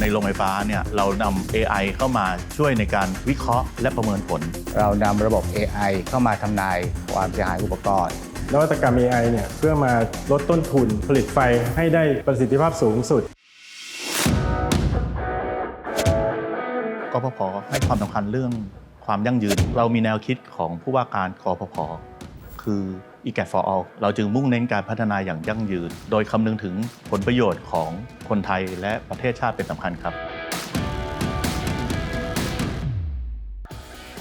ในโรงไฟฟ้าเนี่ยเรานำ AI เข้ามาช่วยในการวิเคราะห์และประเมินผล เรานำระบบ AI เข้ามาทำนายความเสียหายอุปกรณ์ นวัตกรรม AI เนี่ยเพื่อมาลดต้นทุนผลิตไฟให้ได้ประสิทธิภาพสูงสุด กพพให้ความสำคัญเรื่องความยั่งยืน เรามีแนวคิดของผู้ว่าการกพพ คือ e g a t for all เราจึงมุ่งเน้นการพัฒนาอย่างยั่งยืน โดยคำนึงถึงผลประโยชน์ของคนไทยและประเทศชาติเป็นสำคัญครับ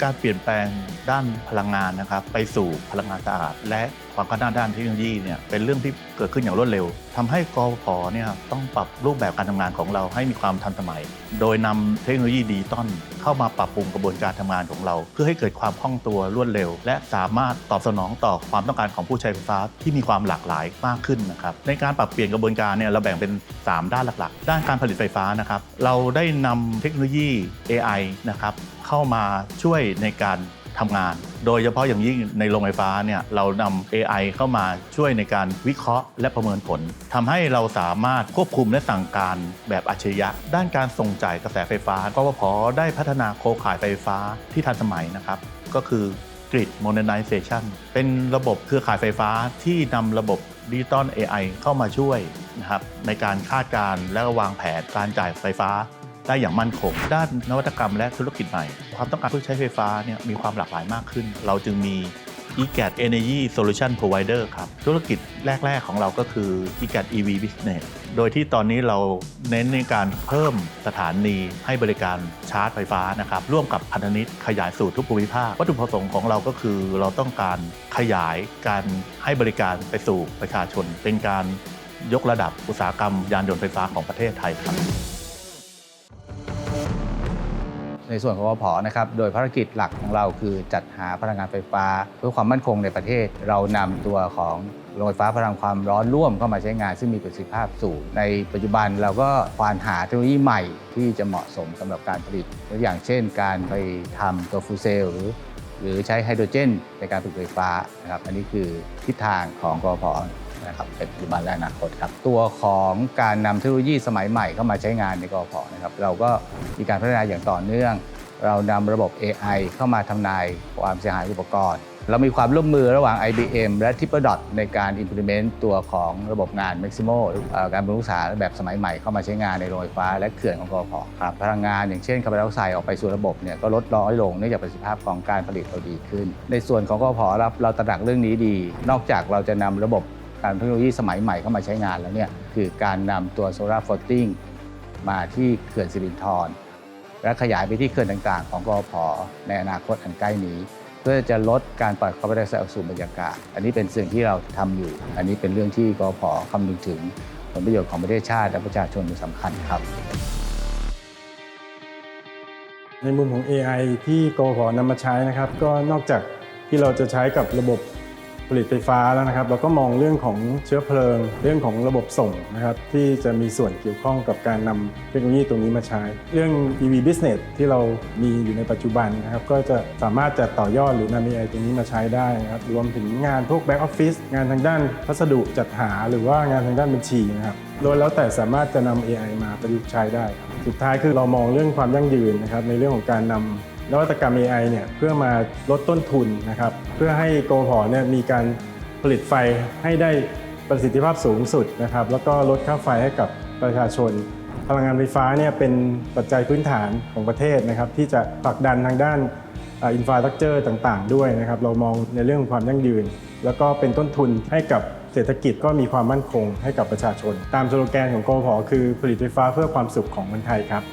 การเปลี่ยนแปลงด้านพลังงานนะครับไปสู่พลังงานสะอาด และความก้าวหน้าด้านเทคโนโลยีเนี่ยเป็นเรื่องที่เกิดขึ้นอย่างรวดเร็วทำให้กพพเนี่ยต้องปรับรูปแบบการทำงานของเราให้มีความทันสมัย โดยนำเทคโนโลยีดิจิตอลเข้ามาปรับปรุงกระบวนการทำงานของเรา เพื่อให้เกิดความคล่องตัวรวดเร็ว และสามารถตอบสนองต่อความต้องการของผู้ใช้ไฟฟ้าที่มีความหลากหลายมากขึ้นนะครับในการปรับเปลี่ยนกระบวนการเนี่ยเราแบ่งเป็น 3 ด้านหลักๆ ด้านการผลิตไฟฟ้านะครับเราได้นำเทคโนโลยี AI นะครับ เข้ามาช่วยในการทำงาน โดยเฉพาะอย่างยิ่งในโรงไฟฟ้าเนี่ยเรานำ AI เข้ามาช่วยในการวิเคราะห์และประเมินผลทำให้เราสามารถควบคุมและสั่งการแบบอัจฉริยะ ด้านการส่งจ่ายกระแสไฟฟ้ากพพได้พัฒนาโครงข่ายไฟฟ้าที่ทันสมัยนะครับ ก็คือ Grid Modernization เป็นระบบเครือข่ายไฟฟ้าที่นำระบบดิจิตอล AI เข้ามาช่วยนะครับในการคาดการณ์และวางแผนการจ่ายไฟฟ้า ได้อย่างมั่นคง ด้านนวัตกรรมและธุรกิจใหม่ ความต้องการผู้ใช้ไฟฟ้าเนี่ยมีความหลากหลายมากขึ้น เราจึงมี e g a t Energy Solution Provider ครับ ธุรกิจแรก ๆ ของเราก็คือ e g a t EV Business โดยที่ตอนนี้เราเน้นในการเพิ่มสถานีให้บริการชาร์จไฟฟ้านะครับ ร่วมกับพันธมิตรขยายสู่ทุกภูมิภาค วัตถุประสงค์ของเราก็คือเราต้องการขยายการให้บริการไปสู่ประชาชน เป็นการยกระดับอุตสาหกรรมยานยนต์ไฟฟ้าของประเทศไทยครับ ในส่วนของกพนะครับโดยภารกิจหลักของเราคือจัดหาพลังงานไฟฟ้า เพื่อความมั่นคงในประเทศ เรานำตัวของโรงไฟฟ้าพลังความร้อนร่วมเข้ามาใช้งานซึ่งมีประสิทธิภาพสูง ในปัจจุบันเราก็ควานหาเทคโนโลยีใหม่ที่จะเหมาะสมสำหรับการผลิตตัวอย่างเช่น การไปทำตัวฟูเซลหรือหรือใช้ไฮโดรเจนในการผลิตไฟฟ้านะครับอันนี้คือทิศทางของกพ นะครับเป็นปัจจุบันและอนาคตครับตัวของการนำเทคโนโลยีสมัยใหม่เข้ามาใช้งานในกพนะครับเราก็มีการพัฒนาอย่างต่อเนื่อง เรานำระบบ AI เข้ามาทำนายความเสียหายอุปกรณ์ เรามีความร่วมมือระหว่าง IBM และ t i p p e r Dot ในการ implement ตัวของระบบงาน Maximo การบรรลุษาแบบสมัยใหม่เข้ามาใช้งานในโรงไฟฟ้า และเขื่อนของกพครับพลังงานอย่างเช่นคาร์บอนไดออกไซด์ออกไปสู่ระบบเนี่ยก็ลดน้อยลงเนื่องจากประสิทธิภาพของการผลิตเราดีขึ้น ในส่วนของกพเราเราตระหนักเรื่องนี้ดี นอกจากเราจะนำระบบ การเทคโนโลยีสมัยใหม่เข้ามาใช้งานแล้วเนี่ยคือการนำตัวโซลาร์ฟอตติ้งมาที่เขื่อนสิรินธรและขยายไปที่เขื่อนต่างๆ ของกอพในอนาคตอันใกล้นี้ เพื่อจะลดการปล่อยคาร์บอนไดออกไซด์ออกสู่บรรยากาศ อันนี้เป็นสิ่งที่เราทำอยู่ อันนี้เป็นเรื่องที่กอพคำนึงถึงผลประโยชน์ของประเทศชาติและประชาชนเป็นสำคัญครับ ในมุมของ AI ที่กอพนำมาใช้นะครับ ก็นอกจากที่เราจะใช้กับระบบ ผลิตไฟฟ้าแล้วนะครับ เราก็มองเรื่องของเชื้อเพลิง เรื่องของระบบส่งนะครับที่จะมีส่วนเกี่ยวข้องกับการนำเทคโนโลยีตรงนี้มาใช้ เรื่อง EV business ที่เรามีอยู่ในปัจจุบันนะครับก็จะสามารถจะต่อยอดหรือนำ AI ตรงนี้มาใช้ได้นะครับรวมถึงงานพวก back office งานทางด้านพัสดุจัดหา หรือว่างานทางด้านบัญชีนะครับโดยแล้วแต่สามารถจะนำ AI มาประยุกต์ใช้ได้ สุดท้ายคือเรามองเรื่องความยั่งยืนนะครับในเรื่องของการนำ นวัตกรรม AI เนี่ยเพื่อมาลดต้นทุนนะครับเพื่อให้โกพอเนี่ยมีการผลิตไฟให้ได้ประสิทธิภาพสูงสุดนะครับแล้วก็ลดค่าไฟให้กับประชาชน พลังงานไฟฟ้าเนี่ยเป็นปัจจัยพื้นฐานของประเทศนะครับที่จะผลักดันทางด้านอินฟราสตรักเจอร์ต่าง ๆ ด้วยนะครับเรามองในเรื่องของความยั่งยืน แล้วก็เป็นต้นทุนให้กับเศรษฐกิจก็มีความมั่นคงให้กับประชาชน ตามสโลแกนของกพคือผลิตไฟฟ้าเพื่อความสุขของคนไทยครับ